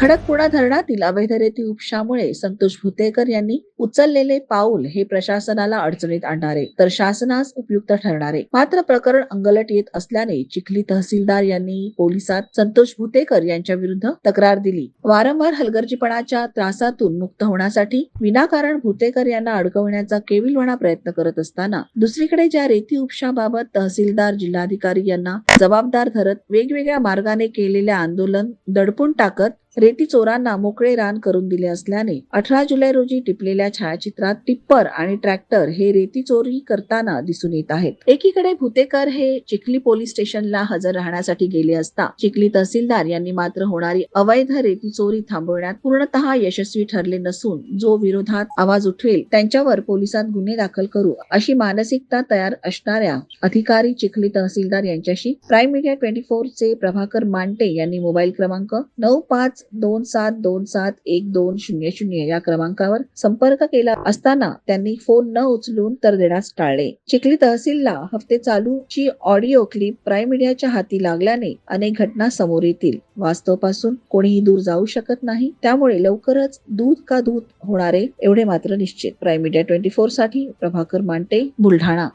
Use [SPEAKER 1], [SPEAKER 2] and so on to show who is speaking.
[SPEAKER 1] खडकपुडा धरणातील अवैध रेती उपशामुळे संतोष भुतेकर यांनी उचललेले पाऊल हे प्रशासनाला अडचणीत आणणारे तर शासनास उपयुक्त ठरणारे. मात्र प्रकरण अंगलट येत असल्याने चिखली तहसीलदार यांनी पोलिसात संतोष भुतेकर यांच्या विरुद्ध तक्रार दिली. वारंवार हलगर्जीपणाच्या त्रासातून मुक्त होण्यासाठी विनाकारण भुतेकर यांना अडकवण्याचा केविलवाणा प्रयत्न करत असताना दुसरीकडे ज्या रेती उपशाबाबत तहसीलदार जिल्हाधिकारी यांना जबाबदार धरत वेगवेगळ्या मार्गाने केलेले आंदोलन दडपून टाकत रेती चोरांना मोकळे रान करून दिले असल्याने अठरा जुलै रोजी टिपलेल्या छायाचित्रात टिप्पर आणि ट्रॅक्टर हे रेती चोरी करताना दिसून येत आहेत. एकीकडे भुतेकर हे चिखली पोलीस स्टेशनला हजर राहण्यासाठी गेले असता चिखली तहसीलदार यांनी मात्र होणारी अवैध रेती चोरी थांबवण्यात पूर्णतः यशस्वी ठरले नसून जो विरोधात आवाज उठवेल त्यांच्यावर पोलिसात गुन्हे दाखल करू अशी मानसिकता तयार असणाऱ्या अधिकारी चिखली तहसीलदार यांच्याशी प्राईम मीडिया ट्वेंटी फोर चे प्रभाकर मांटे यांनी मोबाईल क्रमांक नऊ पाच दोन सात दोन सात एक दोन शून्य शून्य या क्रमांकावर संपर्क केला असताना त्यांनी फोन न उचलून तर देण्यास टाळले. चिखली तहसीलला हप्ते चालूची ऑडिओ क्लिप प्राईम मीडियाच्या हाती लागल्याने अनेक घटना समोर येतील. वास्तवपासून कोणीही दूर जाऊ शकत नाही. त्यामुळे लवकरच दूध का दूध होणारे एवढे मात्र निश्चित. प्राईम मीडिया ट्वेंटी फोरसाठी प्रभाकर मांटे बुलढाणा.